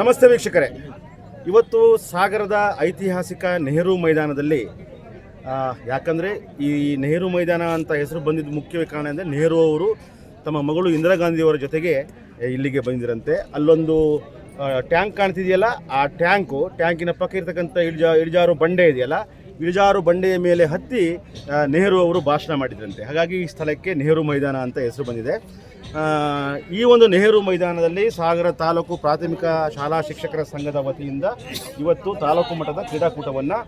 ನಮಸ್ತೆ ವೀಕ್ಷಕರೇ. ಇವತ್ತು ಸಾಗರದ ಐತಿಹಾಸಿಕ ನೆಹರು ಮೈದಾನದಲ್ಲಿ ಯಾಕಂದರೆ ಈ ನೆಹರು ಮೈದಾನ ಅಂತ ಹೆಸರು ಬಂದಿದ್ದ ಮುಖ್ಯ ಕಾರಣ ಅಂದರೆ ನೆಹರು ಅವರು ತಮ್ಮ ಮಗಳು ಇಂದಿರಾ ಗಾಂಧಿಯವರ ಜೊತೆಗೆ ಇಲ್ಲಿಗೆ ಬಂದಿರಂತೆ. ಅಲ್ಲೊಂದು ಟ್ಯಾಂಕ್ ಕಾಣ್ತಿದೆಯಲ್ಲ, ಆ ಟ್ಯಾಂಕು, ಟ್ಯಾಂಕಿನ ಪಕ್ಕ ಇರ್ತಕ್ಕಂಥ ಇಳಿಜಾ, ಇಳಿಜಾರು ಬಂಡೆ ಇದೆಯಲ್ಲ ಇಳಿಜಾರು ಬಂಡೆಯ ಮೇಲೆ ಹತ್ತಿ ನೆಹರು ಅವರು ಭಾಷಣ ಮಾಡಿದ್ರಂತೆ. ಹಾಗಾಗಿ ಈ ಸ್ಥಳಕ್ಕೆ ನೆಹರು ಮೈದಾನ ಅಂತ ಹೆಸರು ಬಂದಿದೆ. ಈ ಒಂದು ನೆಹರು ಮೈದಾನದಲ್ಲಿ ಸಾಗರ ತಾಲೂಕು ಪ್ರಾಥಮಿಕ ಶಾಲಾ ಶಿಕ್ಷಕರ ಸಂಘದ ವತಿಯಿಂದ ಇವತ್ತು ತಾಲೂಕು ಮಟ್ಟದ ಕ್ರೀಡಾಕೂಟವನ್ನು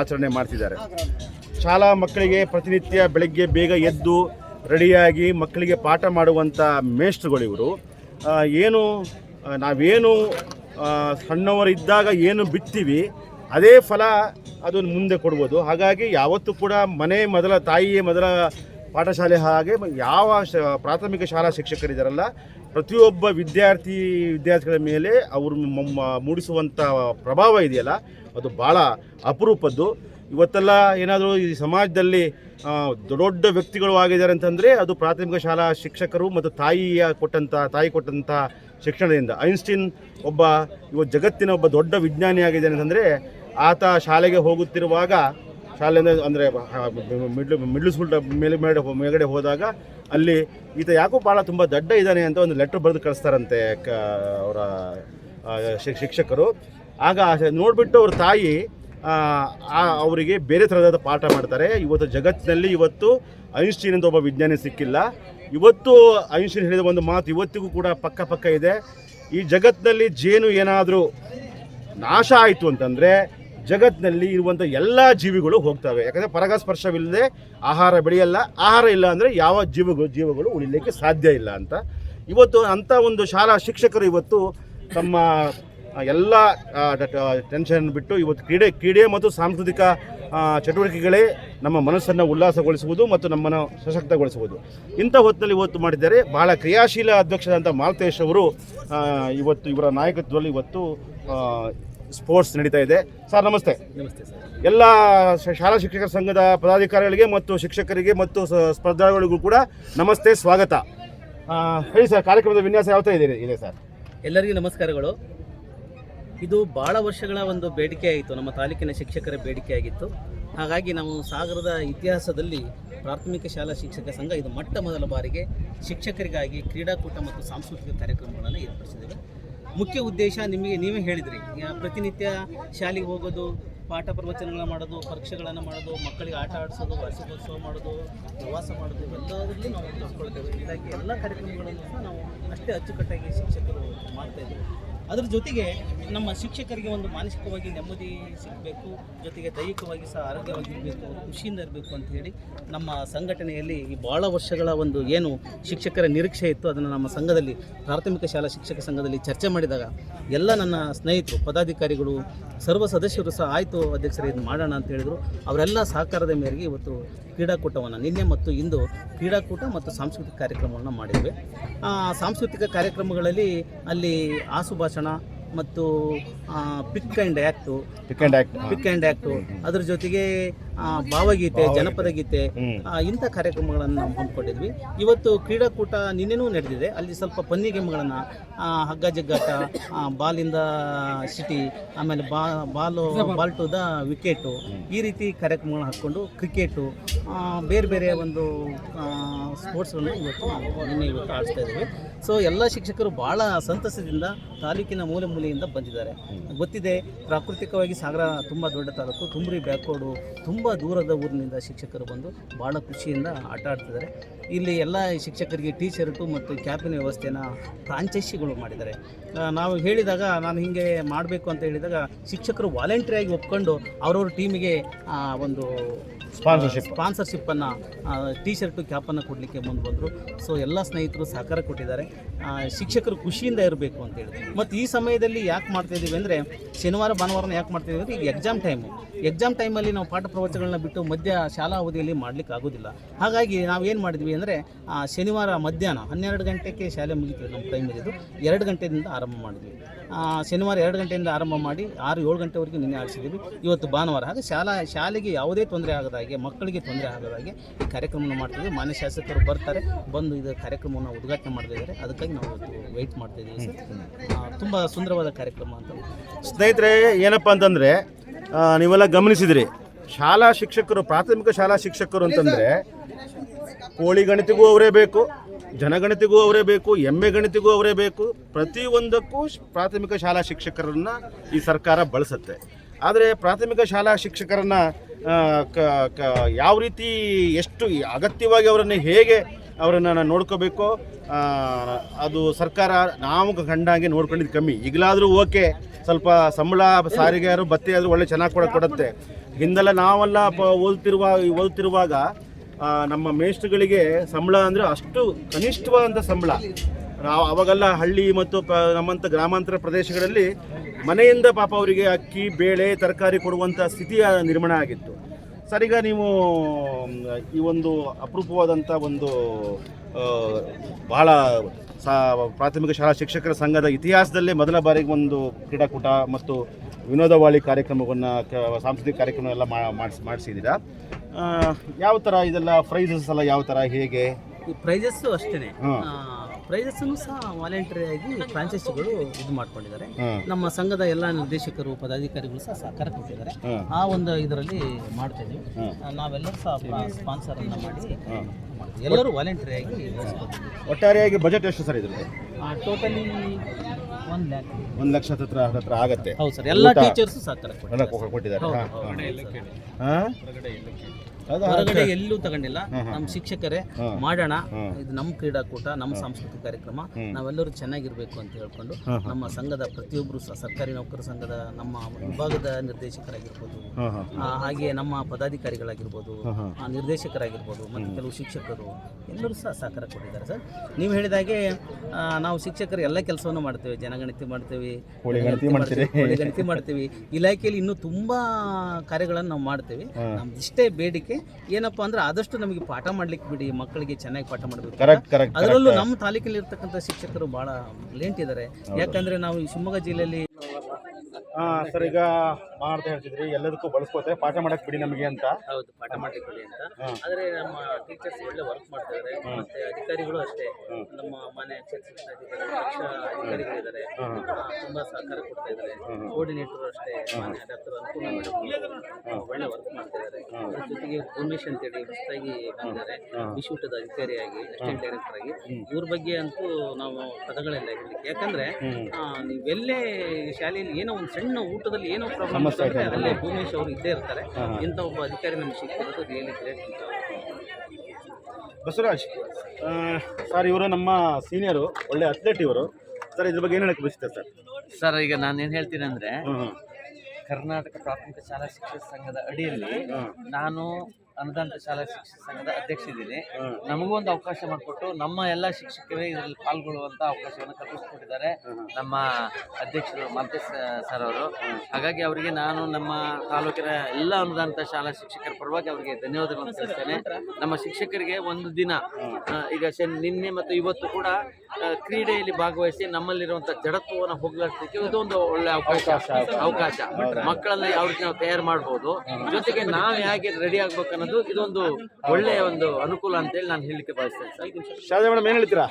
ಆಚರಣೆ ಮಾಡ್ತಿದ್ದಾರೆ. ಶಾಲಾ ಮಕ್ಕಳಿಗೆ ಪ್ರತಿನಿತ್ಯ ಬೆಳಗ್ಗೆ ಬೇಗ ಎದ್ದು ರೆಡಿಯಾಗಿ ಮಕ್ಕಳಿಗೆ ಪಾಠ ಮಾಡುವಂಥ ಮೇಷ್ಟ್ರುಗಳಿವರು ಏನು ನಾವೇನು ಸಣ್ಣವರಿದ್ದಾಗ ಏನು ಬಿತ್ತೀವಿ, ಅದೇ ಫಲ ಅದು ಮುಂದೆ ಕೊಡ್ಬೋದು. ಹಾಗಾಗಿ ಯಾವತ್ತೂ ಕೂಡ ಮನೆ ಮೊದಲ ತಾಯಿಯೇ ಮೊದಲ ಪಾಠಶಾಲೆ ಹಾಗೆ ಯಾವ ಪ್ರಾಥಮಿಕ ಶಾಲಾ ಶಿಕ್ಷಕರಿದ್ದಾರಲ್ಲ ಪ್ರತಿಯೊಬ್ಬ ವಿದ್ಯಾರ್ಥಿ ವಿದ್ಯಾರ್ಥಿಗಳ ಮೇಲೆ ಅವರು ಮೂಡಿಸುವಂಥ ಪ್ರಭಾವ ಇದೆಯಲ್ಲ, ಅದು ಭಾಳ ಅಪರೂಪದ್ದು. ಇವತ್ತೆಲ್ಲ ಏನಾದರೂ ಈ ಸಮಾಜದಲ್ಲಿ ದೊಡ್ಡ ವ್ಯಕ್ತಿಗಳು ಆಗಿದ್ದಾರೆ ಅಂತಂದರೆ ಅದು ಪ್ರಾಥಮಿಕ ಶಾಲಾ ಶಿಕ್ಷಕರು ಮತ್ತು ತಾಯಿಯ ಕೊಟ್ಟಂಥ ತಾಯಿ ಕೊಟ್ಟಂಥ ಶಿಕ್ಷಣದಿಂದ. ಐನ್ಸ್ಟೀನ್ ಒಬ್ಬ, ಇವತ್ತು ಜಗತ್ತಿನ ಒಬ್ಬ ದೊಡ್ಡ ವಿಜ್ಞಾನಿ ಆಗಿದ್ದಾನೆ ಅಂತಂದರೆ ಆತ ಶಾಲೆಗೆ ಹೋಗುತ್ತಿರುವಾಗ ಶಾಲೆಯಿಂದ ಅಂದರೆ ಮಿಡ್ಲ್ ಮಿಡ್ಲ್ ಸ್ಕೂಲ್ ಮೇಲೆ ಮೇಲೆ ಮೇಲ್ಗಡೆ ಹೋದಾಗ ಅಲ್ಲಿ ಈತ ಯಾಕೋ ಭಾಳ ತುಂಬ ದಡ್ಡ ಇದ್ದಾನೆ ಅಂತ ಒಂದು ಲೆಟ್ರ್ ಬರೆದು ಕಳಿಸ್ತಾರಂತೆ, ಕ, ಅವರ ಶಿಕ್ಷಕರು. ಆಗ ನೋಡಿಬಿಟ್ಟು ಅವ್ರ ತಾಯಿ ಅವರಿಗೆ ಬೇರೆ ಥರದ ಪಾಠ ಮಾಡ್ತಾರೆ. ಇವತ್ತು ಜಗತ್ತಿನಲ್ಲಿ ಇವತ್ತು ಐನ್ಸ್ಟೀನ್ ಅಂತ ಒಬ್ಬ ವಿಜ್ಞಾನಿ ಸಿಕ್ಕಿಲ್ಲ. ಇವತ್ತು ಐನ್ಸ್ಟೀನ್ ಹೇಳಿದ ಒಂದು ಮಾತು ಇವತ್ತಿಗೂ ಕೂಡ ಪಕ್ಕ ಪಕ್ಕ ಇದೆ. ಈ ಜಗತ್ತಿನಲ್ಲಿ ಜೇನು ಏನಾದರೂ ನಾಶ ಆಯಿತು ಅಂತಂದರೆ ಜಗತ್ತಿನಲ್ಲಿ ಇರುವಂಥ ಎಲ್ಲ ಜೀವಿಗಳು ಹೋಗ್ತವೆ. ಯಾಕಂದರೆ ಪರಾಗಸ್ಪರ್ಶವಿಲ್ಲದೆ ಆಹಾರ ಬೆಳೆಯಲ್ಲ. ಆಹಾರ ಇಲ್ಲ ಅಂದರೆ ಯಾವ ಜೀವಗಳು ಜೀವಗಳು ಉಳಿಲಿಕ್ಕೆ ಸಾಧ್ಯ ಇಲ್ಲ ಅಂತ. ಇವತ್ತು ಅಂಥ ಒಂದು ಶಾಲಾ ಶಿಕ್ಷಕರು ಇವತ್ತು ತಮ್ಮ ಎಲ್ಲ ಟೆನ್ಷನ್ ಬಿಟ್ಟು ಇವತ್ತು ಕ್ರೀಡೆ ಕ್ರೀಡೆ ಮತ್ತು ಸಾಂಸ್ಕೃತಿಕ ಚಟುವಟಿಕೆಗಳೇ ನಮ್ಮ ಮನಸ್ಸನ್ನು ಉಲ್ಲಾಸಗೊಳಿಸುವುದು ಮತ್ತು ನಮ್ಮನ್ನು ಸಶಕ್ತಗೊಳಿಸುವುದು. ಇಂಥ ಹೊತ್ತಿನಲ್ಲಿ ಇವತ್ತು ಮಾಡಿದ್ದಾರೆ. ಭಾಳ ಕ್ರಿಯಾಶೀಲ ಅಧ್ಯಕ್ಷರಾದಂಥ ಮಾಲತೇಶ್ ಅವರು ಇವತ್ತು ಇವರ ನಾಯಕತ್ವದಲ್ಲಿ ಇವತ್ತು ಸ್ಪೋರ್ಟ್ಸ್ ನಡೀತಾ ಇದೆ. ಸರ್ ನಮಸ್ತೆ. ನಮಸ್ತೆ ಸರ್. ಎಲ್ಲ ಶಾಲಾ ಶಿಕ್ಷಕರ ಸಂಘದ ಪದಾಧಿಕಾರಿಗಳಿಗೆ ಮತ್ತು ಶಿಕ್ಷಕರಿಗೆ ಮತ್ತು ಸ್ಪರ್ಧಾಗಳಿಗೂ ಸ್ಪರ್ಧಾಳುಗಳಿಗೂ ಕೂಡ ನಮಸ್ತೆ ಸ್ವಾಗತ. ಹೇಳಿ ಸರ್ ಕಾರ್ಯಕ್ರಮದ ವಿನ್ಯಾಸ ಯಾವ ಥರ ಇದೆ ಇದೆ ಸರ್? ಎಲ್ಲರಿಗೂ ನಮಸ್ಕಾರಗಳು. ಇದು ಭಾಳ ವರ್ಷಗಳ ಒಂದು ಬೇಡಿಕೆ ಆಯಿತು ನಮ್ಮ ತಾಲೂಕಿನ ಶಿಕ್ಷಕರ ಬೇಡಿಕೆ ಆಗಿತ್ತು. ಹಾಗಾಗಿ ನಾವು ಸಾಗರದ ಇತಿಹಾಸದಲ್ಲಿ ಪ್ರಾಥಮಿಕ ಶಾಲಾ ಶಿಕ್ಷಕ ಸಂಘ ಇದು ಮೊಟ್ಟ ಮೊದಲ ಬಾರಿಗೆ ಶಿಕ್ಷಕರಿಗಾಗಿ ಕ್ರೀಡಾಕೂಟ ಮತ್ತು ಸಾಂಸ್ಕೃತಿಕ ಕಾರ್ಯಕ್ರಮಗಳನ್ನು ಏರ್ಪಡಿಸಿದ್ದೇವೆ. ಮುಖ್ಯ ಉದ್ದೇಶ ನಿಮಗೆ ನೀವೇ ಹೇಳಿದ್ರಿ. ಪ್ರತಿನಿತ್ಯ ಶಾಲೆಗೆ ಹೋಗೋದು, ಪಾಠ ಪ್ರವಚನಗಳನ್ನ ಮಾಡೋದು, ಪರೀಕ್ಷೆಗಳನ್ನು ಮಾಡೋದು, ಮಕ್ಕಳಿಗೆ ಆಟ ಆಡಿಸೋದು ವಾರ್ಷಿಕೋತ್ಸವ ಮಾಡೋದು, ಪ್ರವಾಸ ಮಾಡೋದು ಎಲ್ಲದರಲ್ಲಿ ನಾವು ತೊಡ್ಕೊಳ್ತೇವೆ. ಹೀಗಾಗಿ ಎಲ್ಲ ಕಾರ್ಯಕ್ರಮಗಳನ್ನು ಸಹ ನಾವು ಅಷ್ಟೇ ಅಚ್ಚುಕಟ್ಟಾಗಿ ಶಿಕ್ಷಕರು ಮಾಡ್ತಾ ಇದ್ದೇವೆ ಅದ್ರ ಜೊತೆಗೆ ನಮ್ಮ ಶಿಕ್ಷಕರಿಗೆ ಒಂದು ಮಾನಸಿಕವಾಗಿ ನೆಮ್ಮದಿ ಸಿಗಬೇಕು, ಜೊತೆಗೆ ದೈಹಿಕವಾಗಿ ಸಹ ಆರೋಗ್ಯವಾಗಿ ಇರಬೇಕು ಖುಷಿಯಿಂದ ಇರಬೇಕು ಅಂತ ಹೇಳಿ ನಮ್ಮ ಸಂಘಟನೆಯಲ್ಲಿ ಈ ಭಾಳ ವರ್ಷಗಳ ಒಂದು ಏನು ಶಿಕ್ಷಕರ ನಿರೀಕ್ಷೆ ಇತ್ತು, ಅದನ್ನು ನಮ್ಮ ಸಂಘದಲ್ಲಿ ಪ್ರಾಥಮಿಕ ಶಾಲಾ ಶಿಕ್ಷಕ ಸಂಘದಲ್ಲಿ ಚರ್ಚೆ ಮಾಡಿದಾಗ ಎಲ್ಲ ನನ್ನ ಸ್ನೇಹಿತರು, ಪದಾಧಿಕಾರಿಗಳು, ಸರ್ವ ಸದಸ್ಯರು ಸಹ ಆಯಿತು ಅಧ್ಯಕ್ಷರೇ ಇದು ಮಾಡೋಣ ಅಂತ ಹೇಳಿದರು. ಅವರೆಲ್ಲ ಸಹಕಾರದ ಮೇರೆಗೆ ಇವತ್ತು ಕ್ರೀಡಾಕೂಟವನ್ನು ನಿನ್ನೆ ಮತ್ತು ಇಂದು ಕ್ರೀಡಾಕೂಟ ಮತ್ತು ಸಾಂಸ್ಕೃತಿಕ ಕಾರ್ಯಕ್ರಮವನ್ನು ಮಾಡಿದ್ವಿ. ಸಾಂಸ್ಕೃತಿಕ ಕಾರ್ಯಕ್ರಮಗಳಲ್ಲಿ ಅಲ್ಲಿ ಆಸುಭಾಷಣ ಮತ್ತು pick and act pick and act pick and act ಅದ್ರ ಜೊತೆಗೆ ಭಾವಗೀತೆ ಜನಪದ ಗೀತೆ ಇಂಥ ಕಾರ್ಯಕ್ರಮಗಳನ್ನು ನಾವು ಹಮ್ಮಿಕೊಂಡಿದ್ವಿ. ಇವತ್ತು ಕ್ರೀಡಾಕೂಟ ನಿನ್ನೆನೂ ನಡೆದಿದೆ. ಅಲ್ಲಿ ಸ್ವಲ್ಪ ಪನ್ನಿ ಗೇಮ್ಗಳನ್ನು ಹಗ್ಗ ಜಗ್ಗಾಟ ಬಾಲಿಂದ ಸಿಟಿ ಆಮೇಲೆ ಬಾ ball ball to the wicket ಈ ರೀತಿ ಕಾರ್ಯಕ್ರಮಗಳನ್ನ ಹಾಕ್ಕೊಂಡು ಕ್ರಿಕೆಟು ಬೇರೆ ಬೇರೆ ಒಂದು ಸ್ಪೋರ್ಟ್ಸ್ಗಳನ್ನು ಇವತ್ತು ನಿನ್ನೆ ಇವತ್ತು ಆಡಿಸ್ತಾ ಇದ್ದೀವಿ. ಸೊ ಎಲ್ಲ ಶಿಕ್ಷಕರು ಭಾಳ ಸಂತಸದಿಂದ ತಾಲೂಕಿನ ಮೂಲೆ ಮೂಲೆಯಿಂದ ಬಂದಿದ್ದಾರೆ ಗೊತ್ತಿದೆ ಪ್ರಾಕೃತಿಕವಾಗಿ ಸಾಗರ ತುಂಬ ದೊಡ್ಡ ತಾಲೂಕು ತುಮ್ರಿ ಬ್ಯಾಕೋಡು ತುಂಬ ದೂರದ ಊರಿನಿಂದ ಶಿಕ್ಷಕರು ಬಂದು ಭಾಳ ಖುಷಿಯಿಂದ ಆಟ ಆಡ್ತಿದ್ದಾರೆ. ಇಲ್ಲಿ ಎಲ್ಲ ಶಿಕ್ಷಕರಿಗೆ ಟೀ ಶರ್ಟು ಮತ್ತು ಕ್ಯಾಪಿನ ವ್ಯವಸ್ಥೆನ ಫ್ರಾಂಚೈಸಿಗಳು ಮಾಡಿದ್ದಾರೆ. ನಾವು ಹೇಳಿದಾಗ ನಾನು ಹೀಗೆ ಮಾಡಬೇಕು ಅಂತ ಹೇಳಿದಾಗ ಶಿಕ್ಷಕರು ವಾಲಂಟ್ರಿಯಾಗಿ ಒಪ್ಕೊಂಡು ಅವ್ರವ್ರ ಟೀಮಿಗೆ ಒಂದು ಸ್ಪಾನ್ಸರ್ಶಿಪ್ ಸ್ಪಾನ್ಸರ್ಶಿಪ್ಪನ್ನು ಟೀ ಶರ್ಟು ಕ್ಯಾಪನ್ನು ಕೊಡಲಿಕ್ಕೆ ಮುಂದೆ ಬಂದರು. ಸೊ ಎಲ್ಲ ಸ್ನೇಹಿತರು ಸಹಕಾರ ಕೊಟ್ಟಿದ್ದಾರೆ. ಶಿಕ್ಷಕರು ಖುಷಿಯಿಂದ ಇರಬೇಕು ಅಂತೇಳಿ ಮತ್ತು ಈ ಸಮಯದಲ್ಲಿ ಯಾಕೆ ಮಾಡ್ತಾಯಿದ್ದೀವಿ ಅಂದರೆ ಶನಿವಾರ ಭಾನುವಾರನ ಯಾಕೆ ಮಾಡ್ತಾಯಿದ್ದೀವಿ ಅಂದರೆ ಈಗ ಎಕ್ಸಾಮ್ ಟೈಮು ಎಕ್ಸಾಮ್ ಟೈಮಲ್ಲಿ ನಾವು ಪಾಠ ಪ್ರವಚನಗಳನ್ನ ಬಿಟ್ಟು ಮಧ್ಯ ಶಾಲಾ ಅವಧಿಯಲ್ಲಿ ಮಾಡ್ಲಿಕ್ಕೆ ಆಗೋದಿಲ್ಲ. ಹಾಗಾಗಿ ನಾವು ಏನು ಮಾಡಿದ್ವಿ ಅಂದರೆ ಶನಿವಾರ ಮಧ್ಯಾಹ್ನ ಹನ್ನೆರಡು ಗಂಟೆಗೆ ಶಾಲೆ ಮುಗಿತೀವಿ ನಮ್ಮ ಪ್ರೈಮರಿದು ಎರಡು ಗಂಟೆಯಿಂದ ಆರಂಭ ಮಾಡಿದ್ವಿ. ಶನಿವಾರ ಎರಡು ಗಂಟೆಯಿಂದ ಆರಂಭ ಮಾಡಿ ಆರು ಏಳು ಗಂಟೆವರೆಗೆ ನಿನ್ನೆ ಆಡಿಸಿದ್ದೀವಿ ಇವತ್ತು ಭಾನುವಾರ. ಹಾಗೆ ಶಾಲಾ, ಶಾಲೆಗೆ ಯಾವುದೇ ತೊಂದರೆ ಆಗದ ಹಾಗೆ, ಮಕ್ಕಳಿಗೆ ತೊಂದರೆ ಆಗದ ಹಾಗೆ ಈ ಕಾರ್ಯಕ್ರಮವನ್ನು ಮಾಡ್ತಿದ್ದೀವಿ ಮಾನ್ಯ ಶಾಸಕರು ಬರ್ತಾರೆ, ಬಂದು ಇದು ಕಾರ್ಯಕ್ರಮವನ್ನು ಉದ್ಘಾಟನೆ ಮಾಡ್ತಿದ್ದಾರೆ ಅದಕ್ಕಾಗಿ ನಾವು ಇವತ್ತು ವೆಯ್ಟ್ ಮಾಡ್ತಾ ಇದ್ದೀವಿ. ಸರ್ ತುಂಬ ಸುಂದರವಾದ ಕಾರ್ಯಕ್ರಮ ಅಂತ. ಸ್ನೇಹಿತರೆ, ಏನಪ್ಪ ಅಂತಂದರೆ ನೀವೆಲ್ಲ ಗಮನಿಸಿದ್ರಿ. ಶಾಲಾ ಶಿಕ್ಷಕರು, ಪ್ರಾಥಮಿಕ ಶಾಲಾ ಶಿಕ್ಷಕರು ಅಂತಂದರೆ ಕೋಳಿ ಗಣಿತಿಗೂ ಅವರೇ ಬೇಕು, ಜನಗಣತಿಗೂ ಅವರೇ ಬೇಕು ಎಮ್ಮೆ ಗಣಿತಿಗೂ ಅವರೇ ಬೇಕು. ಪ್ರತಿಯೊಂದಕ್ಕೂ ಪ್ರಾಥಮಿಕ ಶಾಲಾ ಶಿಕ್ಷಕರನ್ನು ಈ ಸರ್ಕಾರ ಬಳಸುತ್ತೆ. ಆದರೆ ಪ್ರಾಥಮಿಕ ಶಾಲಾ ಶಿಕ್ಷಕರನ್ನು ಯಾವ ರೀತಿ ಎಷ್ಟು ಅಗತ್ಯವಾಗಿ ಅವರನ್ನು ಹೇಗೆ ಅವರನ್ನು ನೋಡ್ಕೋಬೇಕು. ಆ, ಅದು ಸರ್ಕಾರ ನಾವು ಕಂಡಂಗೆ ನೋಡ್ಕೊಂಡಿದ್ದು ಕಮ್ಮಿ. ಈಗಲಾದರೂ ಓಕೆ ಸ್ವಲ್ಪ ಸಂಬಳ ಸಾರಿಗೆ ಯಾರು ಬತ್ತೆ ಆದರೂ ಒಳ್ಳೆ ಚೆನ್ನಾಗಿ ಕೊಡ ಕೊಡುತ್ತೆ. ಹಿಂದೆಲ್ಲ ನಾವೆಲ್ಲ ಪ ಓದ್ತಿರುವ ಓದ್ತಿರುವಾಗ ನಮ್ಮ ಮೇಷ್ಟ್ರುಗಳಿಗೆ ಸಂಬಳ ಅಂದರೆ ಅಷ್ಟು ಕನಿಷ್ಠವಾದಂಥ ಸಂಬಳ. ನಾವು ಅವಾಗೆಲ್ಲ ಹಳ್ಳಿ ಮತ್ತು ಪ ನಮ್ಮಂಥ ಗ್ರಾಮಾಂತರ ಪ್ರದೇಶಗಳಲ್ಲಿ ಮನೆಯಿಂದ ಪಾಪ ಅವರಿಗೆ ಅಕ್ಕಿ ಬೇಳೆ ತರಕಾರಿ ಕೊಡುವಂಥ ಸ್ಥಿತಿಯ ನಿರ್ಮಾಣ ಆಗಿತ್ತು. ಸರ್ ಈಗ ನೀವು ಈ ಒಂದು ಅಪರೂಪವಾದಂಥ ಒಂದು ಬಹಳ ಸಾ ಪ್ರಾಥಮಿಕ ಶಾಲಾ ಶಿಕ್ಷಕರ ಸಂಘದ ಇತಿಹಾಸದಲ್ಲೇ ಮೊದಲ ಬಾರಿಗೆ ಒಂದು ಕ್ರೀಡಾಕೂಟ ಮತ್ತು ವಿನೋದವಾಳಿ ಕಾರ್ಯಕ್ರಮವನ್ನು ಸಾಂಸ್ಕೃತಿಕ ಕಾರ್ಯಕ್ರಮ ಎಲ್ಲ ಮಾಡಿಸಿ ಮಾಡಿಸಿದ್ದೀರಾ? ಯಾವ ಥರ ಇದೆಲ್ಲ ಪ್ರೈಸಸ್ ಎಲ್ಲ ಯಾವ ಥರ ಹೇಗೆ? ಈ ಪ್ರೈಸಸ್ಸು ಅಷ್ಟೇ ಹಾಂ. ಪ್ರೈಸಸ್ಸನ್ನು ಸಹ ವಾಲಂಟರಿ ಆಗಿ ಫ್ರಾಂಚೈಸಿಗಳು ಇದು ಮಾಡ್ಕೊಂಡಿದ್ದಾರೆ. ನಮ್ಮ ಸಂಘದ ಎಲ್ಲ ನಿರ್ದೇಶಕರು ಪದಾಧಿಕಾರಿಗಳು ಸಹ ಸಹಕಾರ ಕೊಟ್ಟಿದ್ದಾರೆ. ಆ ಒಂದು ಇದರಲ್ಲಿ ಮಾಡ್ತೇವೆ ನಾವೆಲ್ಲರೂ ಸಹ ಸ್ಪಾನ್ಸರ್ ಅನ್ನ ಮಾಡಿ ಎಲ್ಲರೂ ವಾಲಂಟರಿ ಆಗಿ ಒಟ್ಟಾರೆಯಾಗಿ ಬಜೆಟ್ ಎಷ್ಟು ಸರ್ ಇದ್ರದ್ದು ಟೋಟಲಿ ಒಂದ್ ಲ್ಯಾಕ್ ಒಂದು ಲಕ್ಷ ಹತ್ರ ಹತ್ರ ಆಗತ್ತೆ. ಹೌದು ಸರ್. ಎಲ್ಲ ಟೀಚರ್ಸ್ ಸಹಕಾರ ಕೊಟ್ಟಿದ್ದಾರೆ. ಹೊರಗಡೆ ಎಲ್ಲೂ ತಗೊಂಡಿಲ್ಲ. ನಮ್ಮ ಶಿಕ್ಷಕರೇ ಮಾಡೋಣ. ಇದು ನಮ್ಮ ಕ್ರೀಡಾಕೂಟ ನಮ್ಮ ಸಾಂಸ್ಕೃತಿಕ ಕಾರ್ಯಕ್ರಮ. ನಾವೆಲ್ಲರೂ ಚೆನ್ನಾಗಿರ್ಬೇಕು ಅಂತ ಹೇಳ್ಕೊಂಡು ನಮ್ಮ ಸಂಘದ ಪ್ರತಿಯೊಬ್ಬರು ಸಹ ಸರ್ಕಾರಿ ನೌಕರ ಸಂಘದ ನಮ್ಮ ವಿಭಾಗದ ನಿರ್ದೇಶಕರಾಗಿರ್ಬೋದು ಹಾಗೆ ನಮ್ಮ ಪದಾಧಿಕಾರಿಗಳಾಗಿರ್ಬೋದು ನಿರ್ದೇಶಕರಾಗಿರ್ಬೋದು ಮತ್ತು ಕೆಲವು ಶಿಕ್ಷಕರು ಎಲ್ಲರೂ ಸಹ ಸಹಕಾರ ಕೊಟ್ಟಿದ್ದಾರೆ ಸರ್. ನೀವು ಹೇಳಿದಾಗೆ ಆ, ನಾವು ಶಿಕ್ಷಕರು ಎಲ್ಲ ಕೆಲಸವನ್ನು ಮಾಡ್ತೇವೆ. ಜನಗಣತಿ ಮಾಡ್ತೇವೆ ಗಣತಿ ಮಾಡ್ತೇವೆ ಇಲಾಖೆಯಲ್ಲಿ ಇನ್ನೂ ತುಂಬ ಕಾರ್ಯಗಳನ್ನು ನಾವು ಮಾಡ್ತೇವೆ. ನಮ್ದು ಇಷ್ಟೇ ಬೇಡಿಕೆ ಏನಪ್ಪಾ ಅಂದ್ರೆ ಆದಷ್ಟು ನಮಗೆ ಪಾಠ ಮಾಡ್ಲಿಕ್ಕೆ ಬಿಡಿ ಮಕ್ಕಳಿಗೆ ಚೆನ್ನಾಗಿ ಪಾಠ ಮಾಡಬೇಕು ಕರೆಕ್ಟ್ ಕರೆಕ್ಟ್ ಅದರಲ್ಲೂ ನಮ್ಮ ತಾಲೂಕಲ್ಲಿ ಇರ್ತಕ್ಕಂಥ ಶಿಕ್ಷಕರು ಬಹಳ ಲೇಂಟ್ ಇದ್ದಾರೆ ಯಾಕಂದ್ರೆ ನಾವು ಈ ಶಿವಮೊಗ್ಗ ಜಿಲ್ಲೆಯಲ್ಲಿ ಹಾಂ ಸರ್ ಈಗ ಮಾಡ್ತಾ ಹೇಳ್ತಿದ್ರಿ ಎಲ್ಲದಕ್ಕೂ ಬಳಸ್ಕೋತಾರೆ ಪಾಠ ಮಾಡಕ್ ಬಿಡಿ ನಮಗೆ ಅಂತ. ಹೌದು ಪಾಠ ಮಾಡಕ್ ಬಿಡಿ ಅಂತ. ಆದ್ರೆ ನಮ್ಮ ಟೀಚರ್ಸ್ ಒಳ್ಳೆ ವರ್ಕ್ ಮಾಡ್ತಾ ಇದ್ದಾರೆ ಮತ್ತೆ ಅಧಿಕಾರಿಗಳು ಅಷ್ಟೇ. ನಮ್ಮ ಮನೆ ಇದಾರೆ ಪಕ್ಷ ಅಧಿಕಾರಿಗಳಿದ್ದಾರೆ ತುಂಬಾ ಸಹಕಾರ ಕೊಡ್ತಾ ಇದ್ದಾರೆ ಕೋರ್ಡಿನೇಟರ್ ಕೋಆರ್ಡಿನೇಟರ್ ಅಷ್ಟೇ. ಮಾನ್ಯ ಡಾಕ್ಟರ್ ಅನುಕೂಲ ಮೇಡಮ್ ಒಳ್ಳೆ ವರ್ಕ್ ಮಾಡ್ತಾ ಇದ್ದಾರೆ. ಅದ್ರ ಜೊತೆಗೆ ಉಮೇಶ್ ಅಂತೇಳಿ ಹೊಸದಾಗಿ ಬಂದಿದ್ದಾರೆ. ವಿಶ್ವಟದ ಅಧಿಕಾರಿ ಆಗಿ ಅಸಿಸ್ಟೆಂಟ್ ಡೈರೆಕ್ಟರ್ ಆಗಿ. ಇವ್ರ ಬಗ್ಗೆ ಅಂತೂ ನಾವು ಪದಗಳೆಲ್ಲ ಹೇಳಲಿಕ್ಕೆ. ಯಾಕಂದ್ರೆ ನೀವೆಲ್ಲೇ ಶಾಲೆಯಲ್ಲಿ ಏನೋ ಒಂದು ಸಣ್ಣ ಊಟದಲ್ಲಿ ಏನೋ ಪ್ರಾಬ್ಲಮ್ ಸಮಸ್ಯೆ ಆಯ್ತು ಅಲ್ಲೇ ಭೂಮೇಶ್ ಅವರು ಇದ್ದೇ ಇರ್ತಾರೆ. ಇಂಥ ಒಬ್ಬ ಅಧಿಕಾರಿ ನಮ್ಗೆ ಸಿಕ್ಕಿರೋದು ರಿಯಲಿ ಗ್ರೇಟ್ ಅಂತ. ಬಸವರಾಜ್ ಆ, ಸರ್ ಇವರು ನಮ್ಮ ಸೀನಿಯರು ಒಳ್ಳೆ ಅಥ್ಲೆಟ್ ಇವರು. ಸರ್ ಇದ್ರ ಬಗ್ಗೆ ಏನು ಹೇಳಕ್ಕೆ ಬಯಸ್ತಾರೆ ಸರ್? ಸರ್ ಈಗ ನಾನು ಏನು ಹೇಳ್ತೀನಿ ಅಂದರೆ ಹ್ಞೂ ಕರ್ನಾಟಕ ಪ್ರಾಥಮಿಕ ಶಾಲಾ ಶಿಕ್ಷಕ ಸಂಘದ ಅಡಿಯಲ್ಲಿ ನಾನು ಅನುದಾನಿತ ಶಾಲಾ ಶಿಕ್ಷಕ ಸಂಘದ ಅಧ್ಯಕ್ಷ ಇದ್ದೀನಿ ನಮಗೂ ಒಂದು ಅವಕಾಶ ಮಾಡಿಕೊಟ್ಟು ನಮ್ಮ ಎಲ್ಲ ಶಿಕ್ಷಕರೇ ಇದರಲ್ಲಿ ಪಾಲ್ಗೊಳ್ಳುವಂತ ಅವಕಾಶವನ್ನು ಕಲ್ಪಿಸಿಕೊಟ್ಟಿದ್ದಾರೆ. ನಮ್ಮ ಅಧ್ಯಕ್ಷರು ಮಲ್ತೇಶ್ ಸರ್ ಅವರು. ಹಾಗಾಗಿ ಅವರಿಗೆ ನಾನು ನಮ್ಮ ತಾಲೂಕಿನ ಎಲ್ಲ ಅನುದಾನಿತ ಶಾಲಾ ಶಿಕ್ಷಕರ ಪರವಾಗಿ ಅವರಿಗೆ ಧನ್ಯವಾದಗಳನ್ನು ತಿಳಿಸ್ತೇನೆ. ನಮ್ಮ ಶಿಕ್ಷಕರಿಗೆ ಒಂದು ದಿನ ಈಗ ಶನ್ ನಿನ್ನೆ ಮತ್ತು ಇವತ್ತು ಕೂಡ ಕ್ರೀಡೆಯಲ್ಲಿ ಭಾಗವಹಿಸಿ ನಮ್ಮಲ್ಲಿರುವಂತಹ ಜಡತ್ವವನ್ನು ಹೋಗ್ಲಾಡಿಸಲಿಕ್ಕೆ ಇದೊಂದು ಒಳ್ಳೆ ಅವಕಾಶ. ಅವಕಾಶ ಮಕ್ಕಳನ್ನ ಯಾವ ರೀತಿ ನಾವು ತಯಾರು ಮಾಡಬಹುದು ಜೊತೆಗೆ ನಾವು ಹೇಗೆ ರೆಡಿ ಆಗ್ಬೇಕು ಅನ್ನೋದು ಇದೊಂದು ಒಳ್ಳೆಯ ಒಂದು ಅನುಕೂಲ ಅಂತ ಹೇಳಿ ನಾನು ಹೇಳಲಿಕ್ಕೆ ಬಯಸ್ತೇನೆ ಸರ್ ಶಾಲೆ ಮೇಡಮ್ ಏನು ಹೇಳ್ತೀರಾ?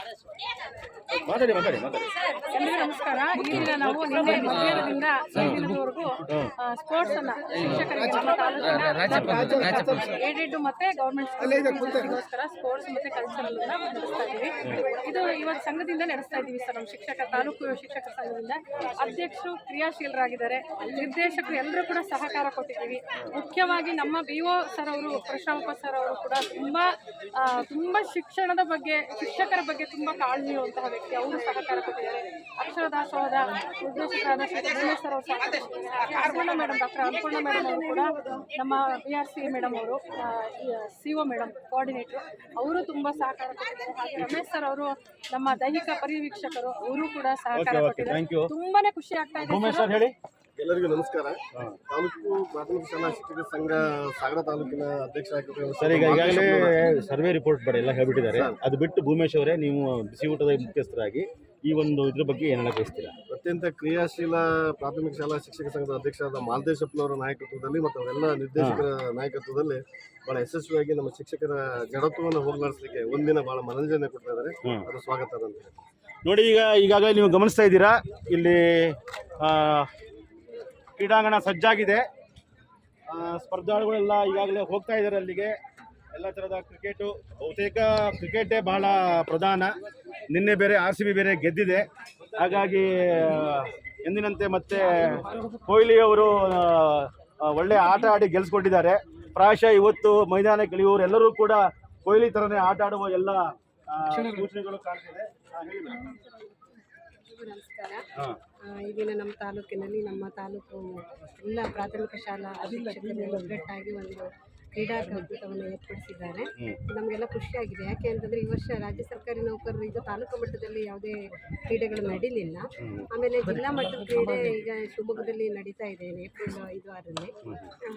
ಮಾತಾಡಿ ಮಾತಾಡಿ ಮಾತಾಡಿ. ಎಲ್ರಿಗೂ ನಮಸ್ಕಾರ. ಇಲ್ಲಿ ನಾವು ನಿನ್ನೆ ಮಧ್ಯಾಹ್ನದಿಂದ ಸಂಜೆವರೆಗೂ ಸ್ಪೋರ್ಟ್ಸ್ ಅನ್ನ ಶಿಕ್ಷಕರಿಗೆ ನಮ್ಮ ತಾಲೂಕಿನ ಏಡೆಡ್ ಮತ್ತೆ ಗೌರ್ಮೆಂಟ್ ಸ್ಕೂಲ್ಗೋಸ್ಕರ ಸ್ಪೋರ್ಟ್ಸ್ ಮತ್ತೆ ಕಲ್ಚರಲ್ ನಡೆಸ್ತಾ ಇದ್ದೀವಿ. ಇದು ಇವತ್ತು ಸಂಘದಿಂದ ನಡೆಸ್ತಾ ಇದೀವಿ ಸರ್ ನಮ್ಮ ಶಿಕ್ಷಕ ತಾಲೂಕು ಶಿಕ್ಷಕ ಸಂಘದಿಂದ. ಅಧ್ಯಕ್ಷರು ಕ್ರಿಯಾಶೀಲರಾಗಿದ್ದಾರೆ. ನಿರ್ದೇಶಕರು ಎಲ್ಲರೂ ಕೂಡ ಸಹಕಾರ ಕೊಟ್ಟಿದ್ದೀವಿ. ಮುಖ್ಯವಾಗಿ ನಮ್ಮ ಬಿ ಒ ಸರ್ ಅವರು ಪರಶುರಾಮಪ್ಪ ಸರ್ ಅವರು ಕೂಡ ತುಂಬಾ ತುಂಬಾ ಶಿಕ್ಷಣದ ಬಗ್ಗೆ ಶಿಕ್ಷಕರ ಬಗ್ಗೆ ತುಂಬಾ ಕಾಳಜಿ ಇರುವಂತಹ ವ್ಯಕ್ತಿ ಅವರು ಸಹಕಾರ ಕೊಟ್ಟಿದ್ದಾರೆ. ಅಕ್ಷರ ದಾಸೋಹದ ನಿರ್ದೇಶಕರಾದ ಶ್ರೀ ಗಣೇಶ್ ಸರ್ ಅವರು. Annapurna madam doctor Annapurna madam ಅವರು ಕೂಡ ನಮ್ಮ ಬಿ ಆರ್ ಸಿ ಮೇಡಮ್ ಅವರು ಸಿ ಒ ಮೇಡಮ್ ಕೋಆರ್ಡಿನೇಟರ್ ಅವರು ತುಂಬ ಸಹಕಾರ ಕೊಟ್ಟಿದ್ದಾರೆ. ಹಾಗೆ ರಮೇಶ್ ಸರ್ ಅವರು ನಮ್ಮ ದೈಹಿಕ ಪರಿವೀಕ್ಷಕರು ಅವರು ಕೂಡ ಸಹಕಾರ ಕೊಟ್ಟಿದ್ದಾರೆ. ತುಂಬಾನೇ ಖುಷಿ ಆಗ್ತಾ ಇದೆ ಎಲ್ಲರಿಗೂ ನಮಸ್ಕಾರ. ತಾಲೂಕು ಪ್ರಾಥಮಿಕ ಶಾಲಾ ಶಿಕ್ಷಕರ ಸಂಘ ಸಾಗರ ತಾಲೂಕಿನ ಅಧ್ಯಕ್ಷ ಸರ್ ಈಗ ಈಗಾಗಲೇ ಸರ್ವೆ ರಿಪೋರ್ಟ್ ಬರ ಎಲ್ಲ ಹೇಳ್ಬಿಟ್ಟಿದ್ದಾರೆ. ಅದು ಬಿಟ್ಟು ಭೂಮೇಶ್ ಅವರೇ ನೀವು ಬಿಸಿ ಊಟದ ಮುಖ್ಯಸ್ಥರಾಗಿ ಈ ಒಂದು ಇದ್ರ ಬಗ್ಗೆ ಏನು ಹೇಳಕ್ ಬಯಸ್ತೀರಾ? ಅತ್ಯಂತ ಕ್ರಿಯಾಶೀಲ ಪ್ರಾಥಮಿಕ ಶಾಲಾ ಶಿಕ್ಷಕ ಸಂಘದ ಅಧ್ಯಕ್ಷರಾದ ಮಾಲ್ದೇಶಪ್ಪನವರ ನಾಯಕತ್ವದಲ್ಲಿ ಮತ್ತು ಅವರೆಲ್ಲ ನಿರ್ದೇಶಕರ ನಾಯಕತ್ವದಲ್ಲಿ ಬಹಳ ಯಶಸ್ವಿಯಾಗಿ ನಮ್ಮ ಶಿಕ್ಷಕರ ಜಡತ್ವವನ್ನು ಹೋಗಲಾಡಿಸಲಿಕ್ಕೆ ಒಂದಿನ ಬಹಳ ಮನರಂಜನೆ ಕೊಡ್ತಾ ಇದ್ದಾರೆ. ಅದು ಸ್ವಾಗತ ಅಂತ ನೋಡಿ ಈಗ ಈಗಾಗಲೇ ನೀವು ಗಮನಿಸ್ತಾ ಇದ್ದೀರಾ? ಇಲ್ಲಿ ಕ್ರೀಡಾಂಗಣ ಸಜ್ಜಾಗಿದೆ. ಸ್ಪರ್ಧಾಳುಗಳೆಲ್ಲ ಈಗಾಗಲೇ ಹೋಗ್ತಾ ಇದ್ದಾರೆ ಅಲ್ಲಿಗೆ. ಎಲ್ಲ ಥರದ ಕ್ರಿಕೆಟು ಬಹುತೇಕ ಕ್ರಿಕೆಟೇ ಬಹಳ ಪ್ರಧಾನ. ನಿನ್ನೆ ಬೇರೆ ಆರ್ ಸಿ ಬಿ ಬೇರೆ ಗೆದ್ದಿದೆ. ಹಾಗಾಗಿ ಎಂದಿನಂತೆ ಮತ್ತೆ ಕೊಹ್ಲಿ ಅವರು ಒಳ್ಳೆ ಆಟ ಆಡಿ ಗೆಲ್ಸ್ಕೊಟ್ಟಿದ್ದಾರೆ. ಪ್ರಾಯಶಃ ಇವತ್ತು ಮೈದಾನಕ್ಕೆ ಇಳಿಯುವವರೆಲ್ಲರೂ ಕೂಡ ಕೊಹ್ಲಿ ಥರನೇ ಆಟ ಆಡುವ ಎಲ್ಲ ಸೂಚನೆಗಳು ಕಾಣ್ತಿದೆ. ನಮಸ್ಕಾರ. ದಿನ ನಮ್ಮ ತಾಲೂಕಿನಲ್ಲಿ ನಮ್ಮ ತಾಲೂಕು ಎಲ್ಲ ಪ್ರಾಥಮಿಕ ಶಾಲಾ ಒಗ್ಗಟ್ಟಾಗಿ ಒಂದು ಕ್ರೀಡಾಕೂಟವನ್ನು ಏರ್ಪಡಿಸಿದ್ದಾರೆ. ಹ್ಮ್. ನಮಗೆಲ್ಲ ಖುಷಿಯಾಗಿದೆ ಯಾಕೆ ಅಂತಂದ್ರೆ ಈ ವರ್ಷ ರಾಜ್ಯ ಸರ್ಕಾರಿ ನೌಕರರು ಈಗ ತಾಲೂಕು ಮಟ್ಟದಲ್ಲಿ ಯಾವುದೇ ಕ್ರೀಡೆಗಳು ನಡೀಲಿಲ್ಲ. ಆಮೇಲೆ ಜಿಲ್ಲಾ ಮಟ್ಟದ ಕ್ರೀಡೆ ಈಗ ಶಿವಮೊಗ್ಗದಲ್ಲಿ ನಡೀತಾ ಇದೆ ಏಪ್ರಿಲ್ ಐದು ಆರಲ್ಲಿ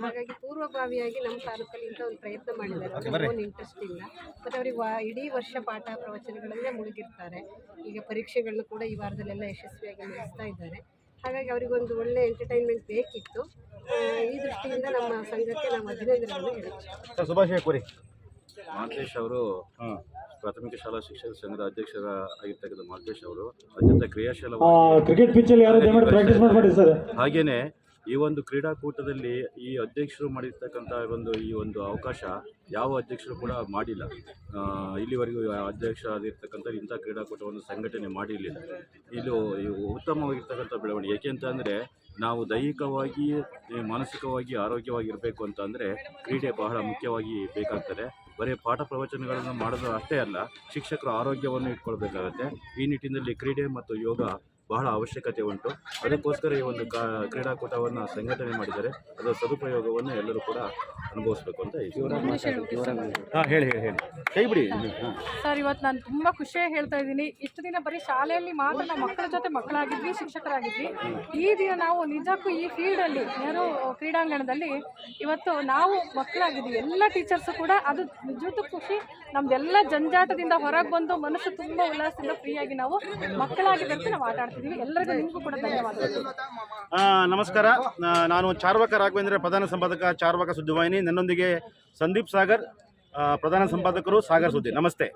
ಹಾಗಾಗಿ ಪೂರ್ವಭಾವಿಯಾಗಿ ನಮ್ಮ ತಾಲೂಕಲ್ಲಿ ಇಂಥ ಒಂದು ಪ್ರಯತ್ನ ಮಾಡಿದ್ದಾರೆ. ಓನ್ ಇಂಟ್ರೆಸ್ಟ್ ಇಲ್ಲ. ಮತ್ತು ಅವರಿಗೆ ವಾ- ಇಡೀ ವರ್ಷ ಪಾಠ ಪ್ರವಚನಗಳಲ್ಲೇ ಮುಳುಗಿರ್ತಾರೆ. ಈಗ ಪರೀಕ್ಷೆಗಳನ್ನ ಕೂಡ ಈ ವಾರದಲ್ಲೆಲ್ಲ ಯಶಸ್ವಿಯಾಗಿ ನಡೆಸ್ತಾ ಇದ್ದಾರೆ. ಹಾಗಾಗಿ ಅವರಿಗೊಂದು ಒಳ್ಳೆ ಎಂಟರ್ಟೈನ್ಮೆಂಟ್ ಬೇಕಿತ್ತು. ಈ ದೃಷ್ಟಿಯಿಂದ ನಮ್ಮ ಸಂಘಕ್ಕೆ ನಮ್ಮ ಅಭಿನಂದನೆಗಳನ್ನು ಹೇಳ್ತೀವಿ. ಸರ್ ಸುಭಾಷ್ ಕೋರಿ. ಮಾಂತೇಶ್ ಅವರು ಪ್ರಾಥಮಿಕ ಶಾಲಾ ಶಿಕ್ಷಕ ಸಂಘದ ಅಧ್ಯಕ್ಷರ ಆಗಿರ್ತಕ್ಕಂಥ ಮಾಂತೇಶ್ ಅವರು ಅತ್ಯಂತ ಕ್ರಿಯಾಶೀಲ ಕ್ರಿಕೆಟ್ ಪಿಚ್ ಅಲ್ಲಿ ಯಾರು ಪ್ರಾಕ್ಟೀಸ್ ಮಾಡಬೇಡಿ ಸರ್. ಹಾಗೇನೆ ಈ ಒಂದು ಕ್ರೀಡಾಕೂಟದಲ್ಲಿ ಈ ಅಧ್ಯಕ್ಷರು ಮಾಡಿರ್ತಕ್ಕಂಥ ಒಂದು ಈ ಒಂದು ಅವಕಾಶ ಯಾವ ಅಧ್ಯಕ್ಷರು ಕೂಡ ಮಾಡಿಲ್ಲ. ಇಲ್ಲಿವರೆಗೂ ಅಧ್ಯಕ್ಷ ಆಗಿರ್ತಕ್ಕಂಥ ಇಂಥ ಕ್ರೀಡಾಕೂಟವನ್ನು ಸಂಘಟನೆ ಮಾಡಿರಲಿಲ್ಲ. ಇದು ಉತ್ತಮವಾಗಿರ್ತಕ್ಕಂಥ ಬೆಳವಣಿಗೆ. ಏಕೆಂತಂದರೆ ನಾವು ದೈಹಿಕವಾಗಿ, ಮಾನಸಿಕವಾಗಿ ಆರೋಗ್ಯವಾಗಿರಬೇಕು ಅಂತ ಅಂದರೆ ಕ್ರೀಡೆ ಬಹಳ ಮುಖ್ಯವಾಗಿ ಬೇಕಾಗ್ತದೆ. ಬರೀ ಪಾಠ ಪ್ರವಚನಗಳನ್ನು ಮಾಡೋದು ಅಷ್ಟೇ ಅಲ್ಲ, ಶಿಕ್ಷಕರು ಆರೋಗ್ಯವನ್ನು ಇಟ್ಕೊಳ್ಬೇಕಾಗತ್ತೆ. ಈ ನಿಟ್ಟಿನಲ್ಲಿ ಕ್ರೀಡೆ ಮತ್ತು ಯೋಗ ಬಹಳ ಅವಶ್ಯಕತೆ ಉಂಟು. ಅದಕ್ಕೋಸ್ಕರ ಈ ಒಂದು ಕಾ ಕ್ರೀಡಾಕೂಟವನ್ನು ಸಂಘಟನೆ ಮಾಡಿದರೆ ಅದರ ಸದುಪಯೋಗವನ್ನು ಎಲ್ಲರೂ ಕೂಡ ಅನುಭವಿಸಬೇಕು ಅಂತ ಹಾಂ ಹೇಳಿ ಹೇಳಿ ಹೇಳಿ. ಕೈ ಬಿಡಿ. ಹಾಂ ಸರ್ ಇವತ್ತು ನಾನು ತುಂಬ ಖುಷಿಯಾಗಿ ಹೇಳ್ತಾ ಇದ್ದೀನಿ. ಇಷ್ಟು ದಿನ ಬರೀ ಶಾಲೆಯಲ್ಲಿ ಮಾತ್ರ ನಾವು ಮಕ್ಕಳ ಜೊತೆ ಮಕ್ಕಳಾಗಿದ್ವಿ ಶಿಕ್ಷಕರಾಗಿದ್ವಿ. ಈ ದಿನ ನಾವು ನಿಜಕ್ಕೂ ಈ ಫೀಲ್ಡಲ್ಲಿ ನೆಹರು ಕ್ರೀಡಾಂಗಣದಲ್ಲಿ ಇವತ್ತು ನಾವು ಮಕ್ಕಳಾಗಿದ್ವಿ. ಎಲ್ಲ ಟೀಚರ್ಸು ಕೂಡ ಅದು ನಿಜಕ್ಕೂ ಖುಷಿ. ನಮ್ದೆಲ್ಲ ಜಂಜಾಟದಿಂದ ಹೊರಗೆ ಬಂದು ಮನಸ್ಸು ತುಂಬ ಉಲ್ಲಾಸದಿಂದ ಫ್ರೀಯಾಗಿ ನಾವು ಮಕ್ಕಳಾಗಿ ನಾವು ಆಟ ಎಲ್ಲರಿಗೂ ನಿಮಗೂ ಕೂಡ ಧನ್ಯವಾದಗಳು. ಆ, ನಮಸ್ಕಾರ. ನಾನು ಚಾರ್ವಕ ರಾಘವೇಂದ್ರ ಪ್ರಧಾನ ಸಂಪಾದಕ ಚಾರ್ವಕ ಸುದ್ದಿವಾಹಿನಿ. ನನ್ನೊಂದಿಗೆ ಸಂದೀಪ್ ಸಾಗರ್ ಪ್ರಧಾನ ಸಂಪಾದಕರು ಸಾಗರ್ ಸುದ್ದಿ. ನಮಸ್ತೆ.